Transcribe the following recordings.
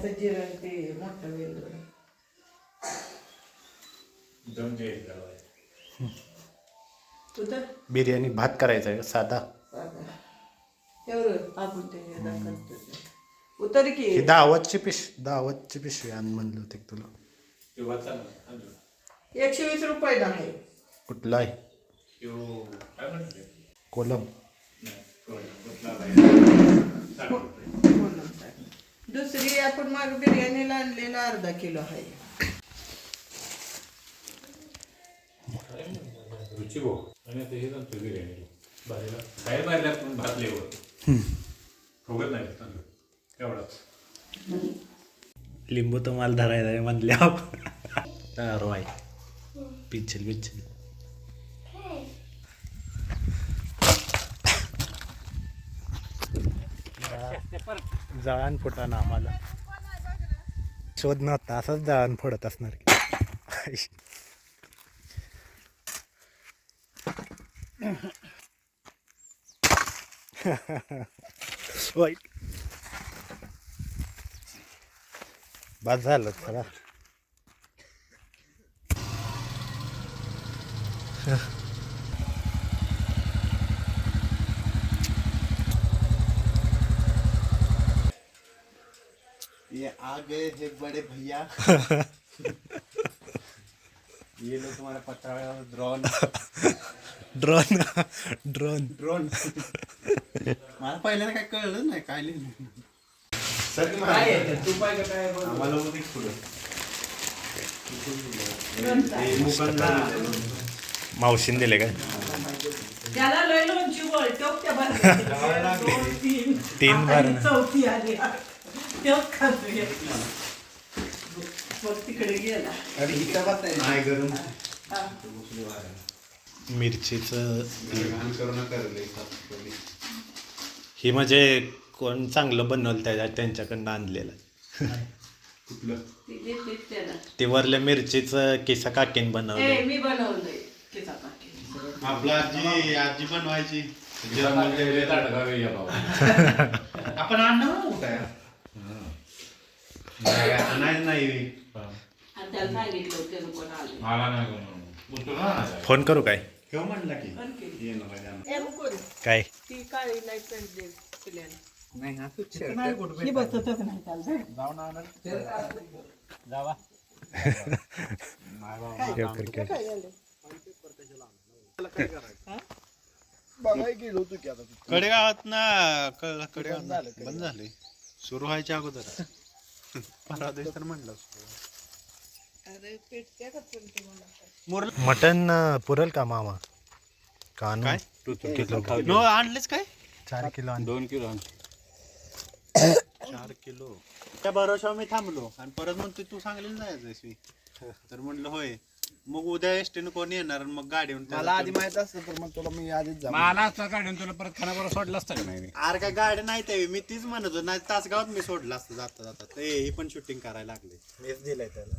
वाटतं जिरण ते मोठं वेगळं कुठं बिर्याणी भात करायचा आहे साधा. साधा. एवढं आपण ते. उतर की ही दावतची पिश दावतची पिशवी आण म्हणलं होते तुला. एकशे वीस रुपयाला आहे कुठला आहे? कोलम. दुसरी आपण माग बिर्याणीला आणलेला अर्धा किलो आहे. रुची भाऊ. आणि आता हे सांगतो बिर्याणी भाजीला काय मारल्या पण भात लेवर फुगत नाही चांगलं एवढाच. लिंबू तुम्हाला धरायला आहे म्हणल्या तर वाय जाळण फुटाना आम्हाला. शोधणं तासच असंच फोडत असणार की. वाईट बस झालं चला. आ गए हैं बड़े भैया. ये लो तुम्हारा पटाया ड्रोन ड्रोन ड्रोन ड्रोन मला पहिल्यांदा काय कळलं नाही काय लिहिलं सर आम्हाला मध्ये पुढं. हे मुकांना मावशीन दिले काय? त्याला लय लोणची वळटोक त्या बाजूला. दोन, तीन ही नाही. चौथी आली तेच खातोय मग तिकडे गेला. अरे इथं बात नाही गरम. हा. मिरचीचं घाण करू नका रे लई खात पडली. ही म्हणजे कोण चांगलं बनवलं त्या त्यांच्याकडनं आणलेलं. कुठलं? ती देते त्याला. ते वरल्या मिरचीचं किसा काकीन ए बनवलं मी बनवलंय आपला आजी आजी बनवायची. ताटगावे या बाबा. आपण आणणार? नाही, नाही आणि त्याला सांगितलं त्यानं पण आले मला नाही ना फोन करू काय? ठेव म्हणला की. जाणं. मुकुंद, काय? ती काळी नाही पेंट दे पिल्याला. नाही हा तू बसतच नाही त्याला. लवकर कर. कडेगावात ना क- कडेगावात बंद झाले सुरू व्हायच्या अगोदर. परवा तर म्हणलं मटन पुरल का मामा? का आणू? किलो. नो आणलेच काय? चार किलो आण दोन किलो चार किलो. त्या भरोशावर मी थांबलो. आणि परत म्हणतो तू सांगलेलं जायचं तर म्हणलं होय. मग उद्या एसटीनं कोण येणार आणि मग त्याला मला आधी माहीत असतं तर मग तुला मी आधीच जा मला असतं काढून तुला परत खानाबरोबर सोडलं असतं का नाही? अरे काय गाडी नाही ते मी तीच म्हणत होतो नाही तासगावात मी सोडलं असतं जाता जाता. ते ही पण शूटिंग करायला लागले. मीच दिलंय त्याला.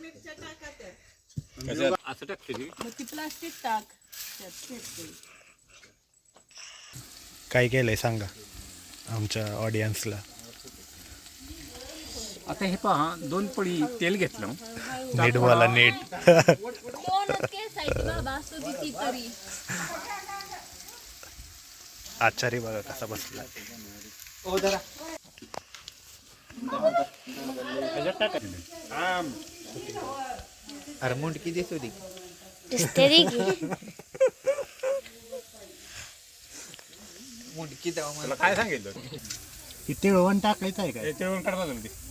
मिरच्या. कसं असं टाकते ती. मग ती प्लास्टिक टाक. त्यात. काय केलंय सांगा आमच्या ऑडियन्सला आता हे पहा दोन पळी तेल घेतलं. नीट बोला नीट. ती आचारी बघा कसा बसला. अरे मुंडकी देत होती मुंडकी काय सांगितलं? ती तिळवण टाकायचं आहे हे तेवढून काढ बाजूला ते.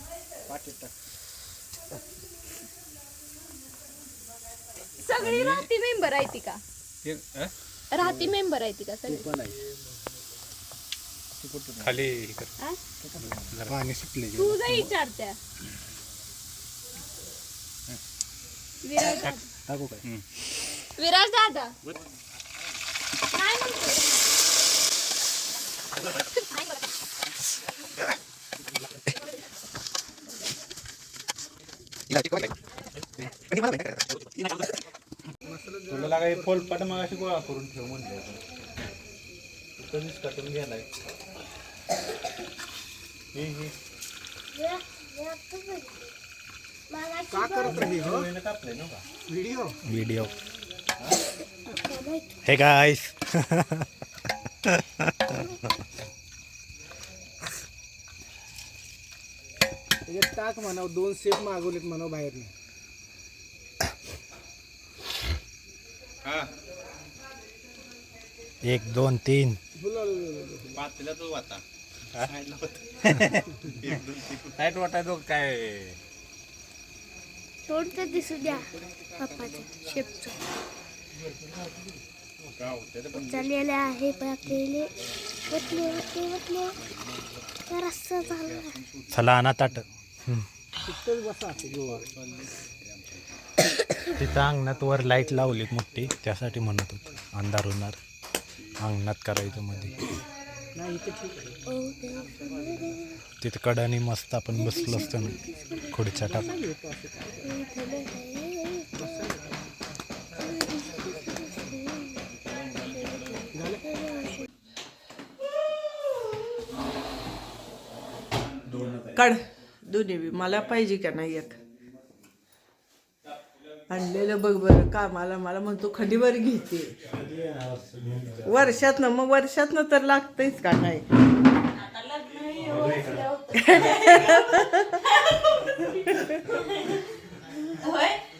सगळी राहती मेंबर आहे ती का? अं? राहती मेंबर आहे ती का सगळी? खाली आ? पाणी सुटले तू जा विचारत्या. विराज दादा. टाकू काय? विराज दादा. काय म्हणतो तुला लागा हे फोलपाट मग अशी गोळा करून ठेव म्हणलं. कधीच कटून गेलाय हे हे हिरवळीनं कापलंय ना का? व्हिडिओ हे? गाईस त्याच्यात टाक म्हणाव दोन सेट मागवलेत म्हणाव बाहेर हा. एक दोन तीन. तीन. टाईट वाटायचो काय. तोंड तर दिसू द्या पप्पाचं शेपचं. चाललेलं आहे पाकेले वतले वतले वतले झालं. चला आणा ताट तिथंच बसा तिथं अंगणात वर लाइट लावली मोठी त्यासाठी म्हणत होत. अंधार होणार. अंगणात करायचं मध्ये. तिथं कडाने मस्त आपण बसलो असतो ना खुडच्या टाक. काढ. दोन्ही बी. मला पाहिजे का नाही एक? आणलेलं बघ बरं कामाला. मला म्हणतो खंडीवर घेते. वर्षातनं मग वर्षातनं तर लागतंच का नाही?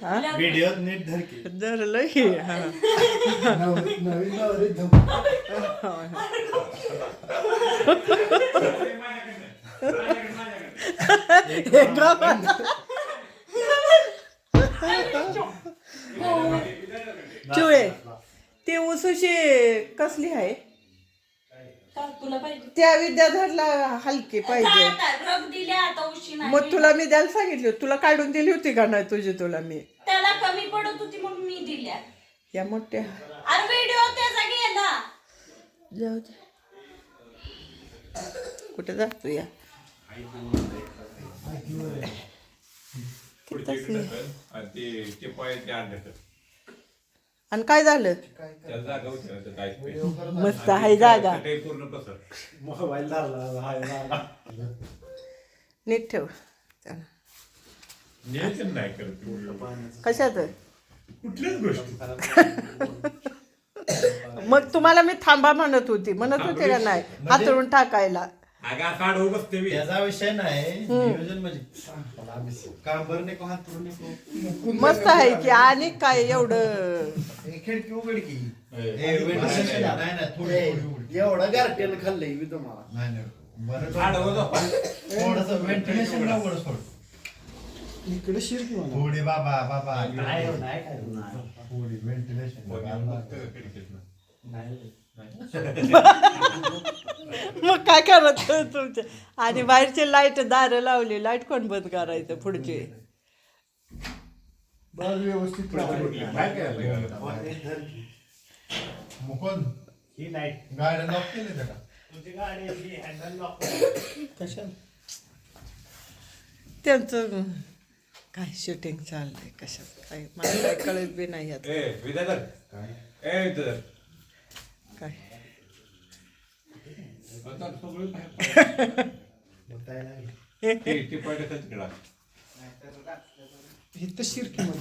व्हिडिओ नीट धर की. धरलं हे. हा हे गावात. चुळे ते उसुशी कसली आहे? तुला पाहिजे त्या विद्याधरला हलकी पाहिजे. रग दिल्या आता उशी नाही मग तुला मी द्यायला सांगितली होती. तुला काढून दिली होती का नाही तुझी तुला मी? त्याला कमी पडत होती म्हणून मी दिल्या. या मोठ्या. अरे व्हिडिओ त्याचा गेला जाऊ दे. कुठे जातो या आणि काय झालं? मस्त आहे जागा. ते पूर्ण पसर मोबाईल धरला हाय झाला नीट ठेव. चला. नियोजन नाही करत तू. कशात? कुठल्याच गोष्टी मग तुम्हाला मी थांबा म्हणत होती. म्हणत होते का नाही? हातरून टाकायला. अगं असं आडवं बसते मी. त्याचा विषय नाही नियोजन म्हणजे. काम बरं नको हात पुढे नको? मस्त आहे की आणि काय एवढं? हे खिडकी उघड की? हे नाही नाही थोडी एवढं गारट्यानं खाल्लंय मी तुम्हाला. नाही नाही. थोडस व्हेंटिलेशन उघड सोड. इकडे थोडी बाबा बाबा थोडी व्हेंटिलेशन खिडकीतनं. मग काय करत तुमचे? आणि बाहेरचे लाइट दार लावली लाइट कोण बंद करायचं पुढचे? बस व्यवस्थित काय करायला मुकुंद ही लाइट गाड्या लॉक केले त्याला. कशा त्यांचं काय शूटिंग चाललंय? कशात काय मला काय कळत बी नाही आता. ए विद्याधर ए विद्याधर काय? शिरकी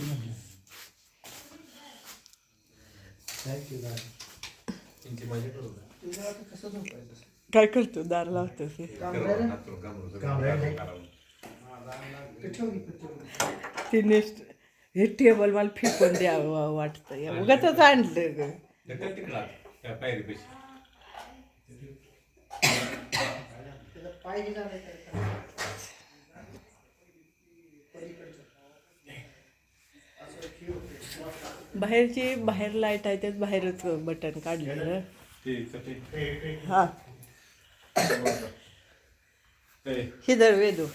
मध्ये झोपायचं काय करतो? दार लावतो ते. नेक्स्ट हे टेबल मला फेकून द्यावं वाटतं. उगाच आणलं ग? त्या बाहेरची बाहेर लाइट आहे त्यात बाहेरच बटन ते- हा हे दर वेदू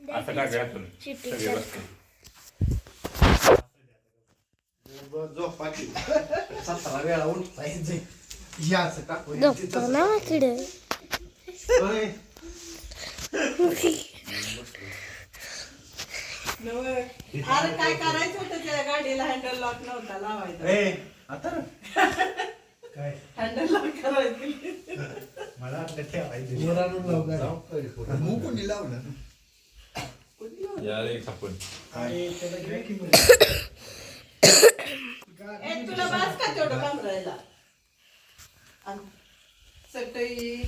असं काय घ्यायचं सगळे बसते झोपा की सतरा वेळा उठायचे या असं टाकू झोपतो ना. अरे काय करायचं होतं त्या गाडीला? हँडल लॉक नव्हता लावायचा. ए आता? हँडल लॉक करायचं मला वाटलं ठेवायचं. मग कोणी लावलं? यार एक आपण. ए तुला बास का तेवढं कामरायला सटई.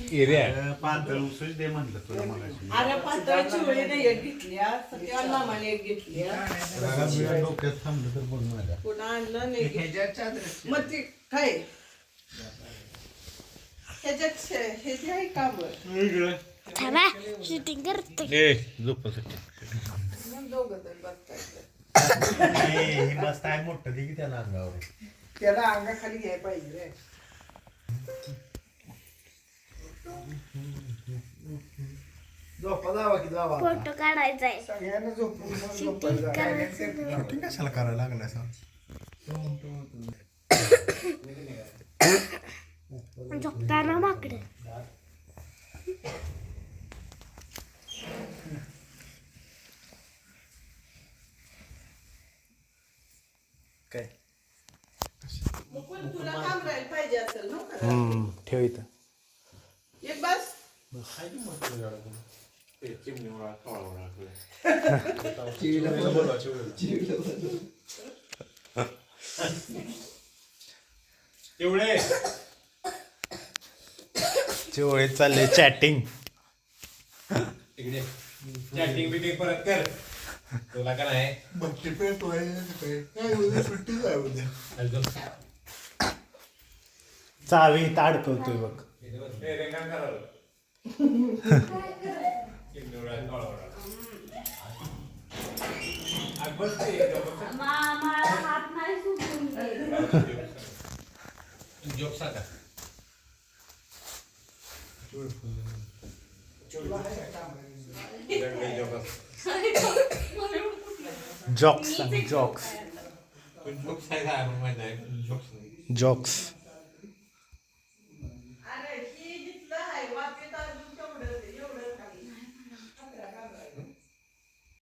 पांढर उसच दे म्हणलं तुला मगाशी. अरे पातळ एक घेतली सत्या मामाने एक घेतली डोक्यात थांबलं तर बोलून माझ्या. पुन्हा आणलं नाही? घेतलं. मग ती काय? ह्याच्यात शे- हे जे आहे का बरं? थांबा शूटिंग करते. मग दोघं जण हे मस्त आहे मोठं दे की त्याला अंगावर. त्याला अंगाखाली घ्यायला पाहिजे रे. झोपा जावा की जावा फोटो काढायचा आहे सगळ्यांना झोपून मग झोपायचं. करायचं. शूटिंग कशाला करायला लागलं असं झोपताना माकडं काय? मग पण तुला काम राहायला पाहिजे असेल ना खरं? हम्म, ठेव इथं. एक बस. चालले चॅटिंग इकडे. चॅटिंग बिटिंग परत कर. तुला का नाही? भक्ती पेट काय उद्या सुट्टीच आहे उद्या. अजून चावी इथं अडकवतोय बघ. हे. जोक सांगा जगले जोक असं.